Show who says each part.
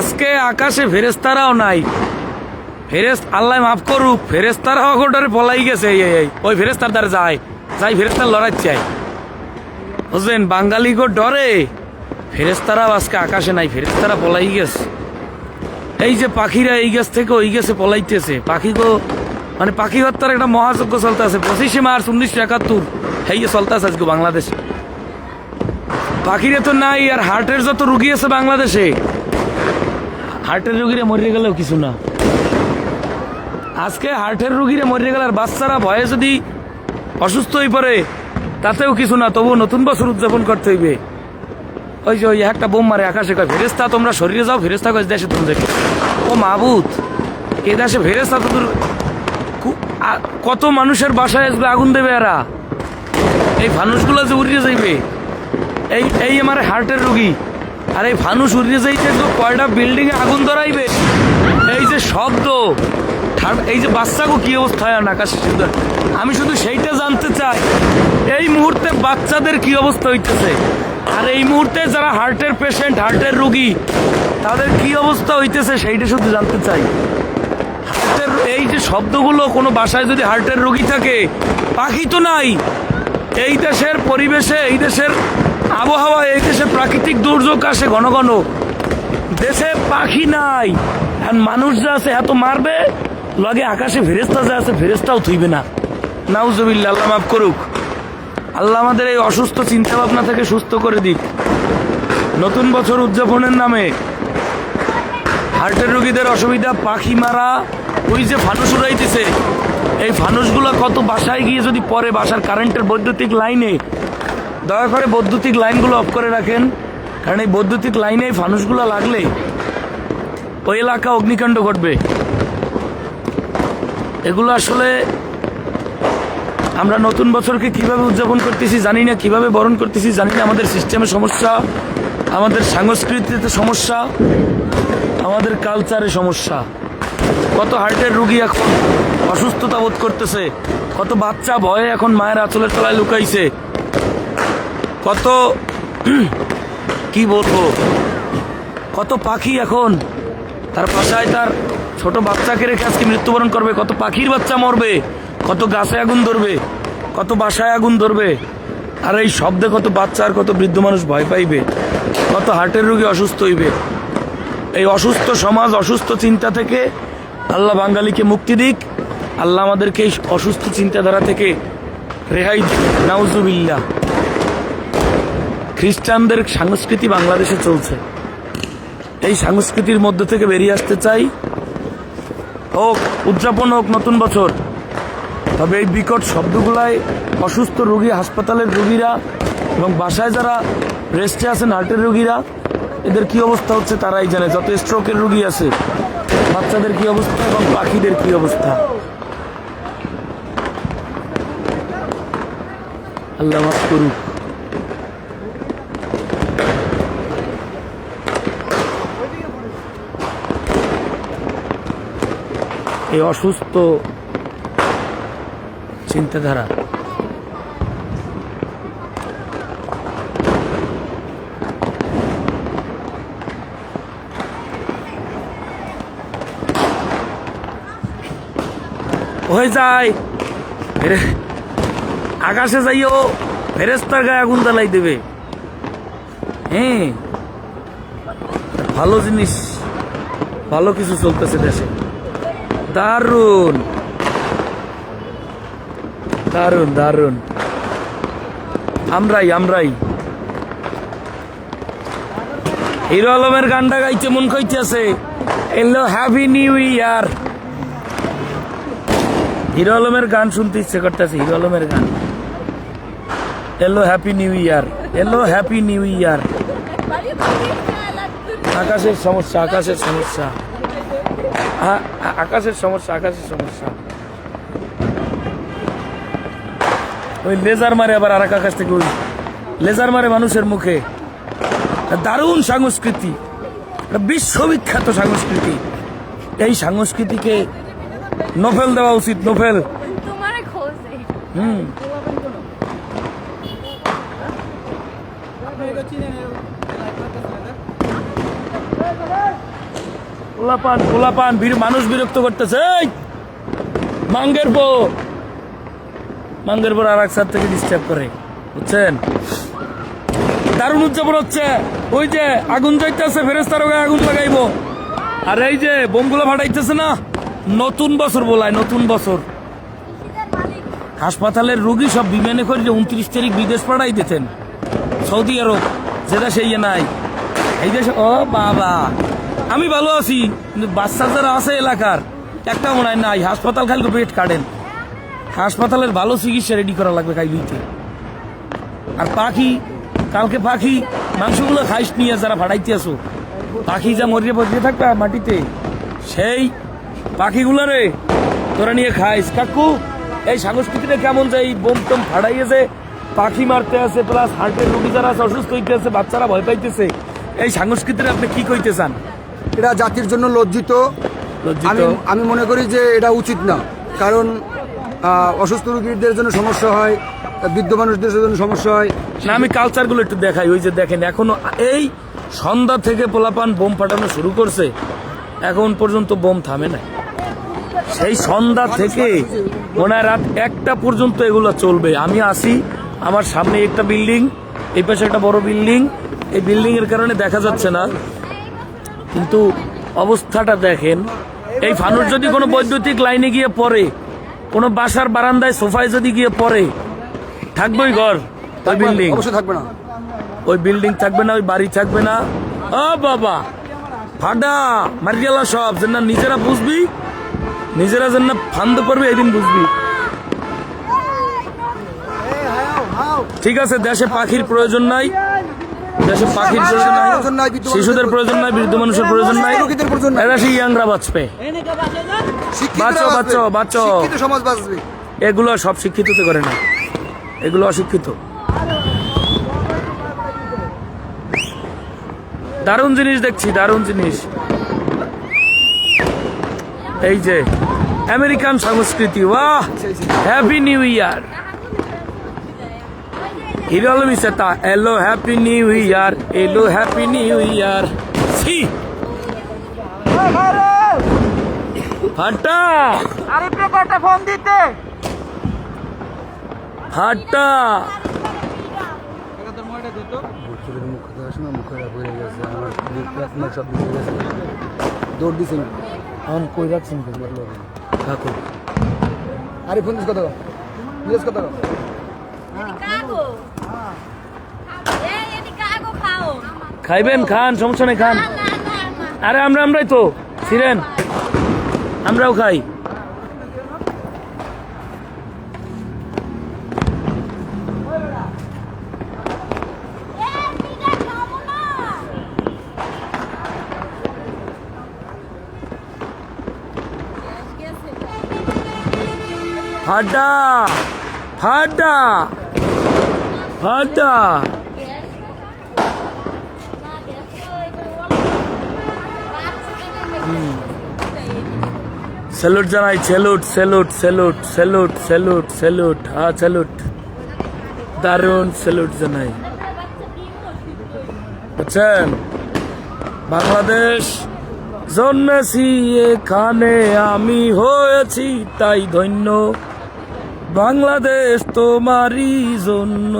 Speaker 1: আজকে আকাশে ফেরেস্তারাও নাই। ফেরেস্ত আল্লাহ মাফ করুক ফেরেস্তারাও গোটারে পলাই গেছে ওই ফেরেস্তার দ্বারা যায়, যাই ফেরেস্তার লড়াই চাই। বুঝলেন, বাঙালি গো ডরে। ফেরেস্তারাও আজকে আকাশে নাই ফেরেস্তারা পলাই গেছে। এই যে পাখিরা এই গাছ থেকে ওই গেছে পলাইতেছে। পাখি গো মানে পাখি হত্যার একটা মহাযজ্ঞ চলতে আছে, পঁচিশে মার্চ উনিশশো একাত্তর। এই যে চলতে আছে আজকে বাংলাদেশে। পাখিরে তো নাই, আর হার্টের যত রুগী আছে বাংলাদেশে হার্টের রুগীরা মরে গেলেও কিছু না। আজকে হার্টের রুগীরা মরে গেলে আর বাচ্চারা ভয়ে যদি অসুস্থ হয়ে পড়ে, তাতেও কিছু না তবু নতুন বছর উদযাপন করতে হইবে। ওই যে ওই একটা বোম মারে আকাশে, কয় ফেরেস্তা তোমরা শরীরে যাও ফেরেস্তা কয়, দেশে তোমাদেরকে ও মাহবুত এ দেশে? ফেরেস্তা তো কত মানুষের বাসায় আসবে, আগুন দেবে এরা। এই ফানুসগুলো যে উড়িয়ে যাইবে, এই এই আমার হার্টের রুগী। আর এই ফানুস উড়িয়ে যাইতে তো কয়টা বিল্ডিং এ আগুন ধরাইবে? এই যে শব্দ। এই যে বাচ্চাগো কি অবস্থা হয় আকাশে আমি শুধু সেইটা জানতে চাই, এই মুহূর্তে বাচ্চাদের কি অবস্থা হইতেছে? আর এই মুহূর্তে যারা হার্টের পেশেন্ট হার্টের রুগী, তাদের কি অবস্থা হইতেছে সেইটা শুধু জানতে চাই। হার্টের এই যে শব্দগুলো, কোনো বাসায় যদি হার্টের রুগী থাকে, পাখি তো নাই। এই দেশের পরিবেশে, এই দেশের আবহাওয়া, এই দেশে প্রাকৃতিক দুর্যোগ আসে ঘন ঘন। দেশে পাখি নাই। মানুষ যা আছে এত মারবে। লগে আকাশে ফেরেস্তা যা আছে ফেরেস্তাও থইবে না। নাউজবিল্লা আল্লাহ মাফ করুক। আল্লাহ আমাদের এই অসুস্থ চিন্তা ভাবনা থেকে সুস্থ করে দিক। নতুন বছর উদযাপনের নামে হার্টের রোগীদের অসুবিধা, পাখি মারা, ওই যে ফানুস উড়াইতেছে। এই ফানুসগুলো কত বাসায় গিয়ে যদি পরে বাসার কারেন্টের বৈদ্যুতিক লাইনে দয়া করে বৈদ্যুতিক লাইনগুলো অফ করে রাখেন, কারণ এই বৈদ্যুতিক লাইনে ফানুসগুলো লাগলে ওই এলাকা অগ্নিকাণ্ড ঘটবে। এগুলো আসলে আমরা নতুন বছরকে কীভাবে উদযাপন করতেছি জানি না, কীভাবে বরণ করতেছি জানি না, আমাদের সিস্টেমের সমস্যা, আমাদের সংস্কৃতিতে সমস্যা, আমাদের কালচারে সমস্যা। কত হার্টের রুগী এখন অসুস্থতা বোধ করতেছে, কত বাচ্চা ভয়ে এখন মায়ের আঁচলের তলায় লুকাইছে। কত, কি বলব? কত পাখি এখন? তার বাসায় তার ছোট বাচ্চাকে রেখে আজকে মৃত্যুবরণ করবে। কত পাখির বাচ্চা মরবে, কত গাছে আগুন ধরবে, কত বাসায় আগুন ধরবে। আর এই শব্দে কত বাচ্চা আর কত বৃদ্ধ মানুষ ভয় পাইবে, কত হার্টের রোগী অসুস্থ হইবে। এই অসুস্থ সমাজ, অসুস্থ চিন্তা থেকে আল্লাহ বাঙালিকে মুক্তি দিক। আল্লাহ আমাদেরকে এই অসুস্থ চিন্তাধারা থেকে রেহাই দিক। নাউজুবিল্লা খ্রিস্টানদের সংস্কৃতি বাংলাদেশে চলছে। এই সংস্কৃতির মধ্যে থেকে বেরিয়ে আসতে চাই। হোক, উদযাপন হোক, নতুন বছর। তবে এই বিকট শব্দগুলায় অসুস্থ রোগী, হাসপাতালের রোগীরা এবং বাসায় যারা রেস্টে আছেন, হার্টের রোগীরা, এদের কি অবস্থা হচ্ছে তারাই জানে। যত স্ট্রোকের রোগী আছে, বাচ্চাদের কি অবস্থা এবং পাখিদের কি অবস্থা? আল্লাহ মাফ করুক। এই অসুস্থ চিন্তাধারা। হয়ে যায় আকাশে যাইও ফেরেস্তার গায়ে আগুন জ্বালাই দেবে। হ্যাঁ ভালো জিনিস, ভালো কিছু চলতেছে দেশে। দারুণ দারুণ দারুণ আমরাই আমরাই। হিরো আলমের গানটা গাইছে মন কইতেছে এলো হ্যাপি নিউ ইয়ার হিরো আলমের গান শুনতে ইচ্ছে করতেছে, হিরো আলমের গান। এলো হ্যাপি নিউ ইয়ার এলো হ্যাপি নিউ ইয়ার আকাশের সমস্যা আকাশের সমস্যা। আকাশের সমস্যা আকাশের সমস্যা। ওই লেজার মারে আবার আর এক আকাশ থেকে ওই লেজার মারে মানুষের মুখে। দারুণ সংস্কৃতি বিশ্ববিখ্যাত সংস্কৃতি। এই সংস্কৃতিকে নোফেল দেওয়া উচিত নোফেল হুম। পোলাপান পোলাপান বীর- মানুষ বিরক্ত করতেছে! মাঙ্গের বো মাঙ্গের আর এক থেকে ডিস্টার্ব করে, বুঝছেন? দারুণ উদযাপন হচ্ছে। ওই যে আগুন যাইতেছে ফেরেস্তার গায়ে আগুন লাগাইবো। আর এই যে বোমগুলো ফাটাইতেছে না, নতুন বছর বলায় নতুন বছর। হাসপাতালের রোগী সব বিমানে করে যে উনত্রিশ তারিখ বিদেশ পাঠাই দিতেন। সৌদি আরব যেটা সেই নাই। এই দেশে ও বাবা। আমি ভালো আছি বাচ্চা যারা আছে এলাকার একটা মনে হয় নাই, হাসপাতাল খালি পেট কাটেন। হাসপাতালের ভালো চিকিৎসা রেডি করা লাগবে কাইলিতে আর পাখি, কালকে পাখি, মাংসগুলো খাইস নিয়ে যারা ভাড়াইতে আসো, পাখি যা মরিয়ে পড়িয়ে থাকবে মাটিতে, সেই পাখিগুলো রে, তোরা নিয়ে খাইস। কাকু, এই সংস্কৃতিটা কেমন যে এই বোম টোম ফাড়াইয়ে যে পাখি মারতে আছে প্লাস হার্টের রোগী যারা আছে, অসুস্থ হইতে আছে বাচ্চারা ভয় পাইতেছে। এই সংস্কৃতিটা আপনি কি কইতে চান?
Speaker 2: এটা জাতির জন্য লজ্জিত? আমি আমি মনে করি যে এটা উচিত না। কারণ অসুস্থ রোগীদের জন্য সমস্যা হয় বৃদ্ধ মানুষদের জন্য সমস্যা হয়।
Speaker 1: না আমি কালচারগুলো একটু দেখাই। ওই যে দেখেন এখনও এই সন্ধ্যা থেকে পোলাপান বোম ফাটানো শুরু করছে এখন পর্যন্ত বোম থামে না সেই সন্ধ্যা থেকে হয় রাত একটা পর্যন্ত এগুলো চলবে। আমি আসি আমার সামনে একটা বিল্ডিং এই পাশে একটা বড় বিল্ডিং। এই বিল্ডিং এর কারণে দেখা যাচ্ছে না। কিন্তু অবস্থাটা দেখেন। এই ফানুর যদি কোনো বৈদ্যুতিক লাইনে গিয়ে পড়ে কোনো বাসার বারান্দায় সোফায় যদি গিয়ে পড়ে থাকবেই ঘর ওই বিল্ডিং
Speaker 2: অবশ্যই থাকবে না।
Speaker 1: ওই বিল্ডিং থাকবে না ওই বাড়ি থাকবে না। ও বাবা ফাডা মারিয়ালা সব যেন না নিজেরা বুঝবি নিজেরা যেন না ফান্দ করবে এদিন বুঝবি। ঠিক আছে দেশে পাখির প্রয়োজন নাই। দেশে পাখির প্রয়োজন নাই শিশুদের প্রয়োজন নাই বৃদ্ধ মানুষের প্রয়োজন নাই। এরা সেই ইয়াংরা বাঁচবে। বাঁচো, বাঁচো, বাঁচো।
Speaker 2: সমাজ বাঁচবে।
Speaker 1: এগুলো সব শিক্ষিততে করে না। এগুলো অশিক্ষিত। দারুণ জিনিস দেখছি দারুণ জিনিস। এই যে আমেরিকান সংস্কৃতি বাহ happy new year hero Alam ইসেতা এলো হ্যাপি নিউ ইয়ার এলো হ্যাপি নিউ ইয়ার সি ফাটা
Speaker 3: আরে পেপারটা ফোন দিতে।
Speaker 1: হাট্টা
Speaker 2: দৌড় দিছে
Speaker 1: এখন কই রাখছেন কাকু।
Speaker 2: আরে ফোন দিস কথা কথা
Speaker 1: খাইবেন খান সমস্যা নেই খান. আরে আমরা আমরাই তো। ছিলেন? আমরাও খাই।
Speaker 4: Eh, tidak kamu
Speaker 1: স্যালুট জানাই, salute salute salute salute salute salute হ্যাঁ স্যালুট। দারুণ স্যালুট জানাই। বুঝছেন? বাংলাদেশ জন্মেছি এখানে আমি হয়েছি, তাই ধন্য। বাংলাদেশ তোমারই জন্য।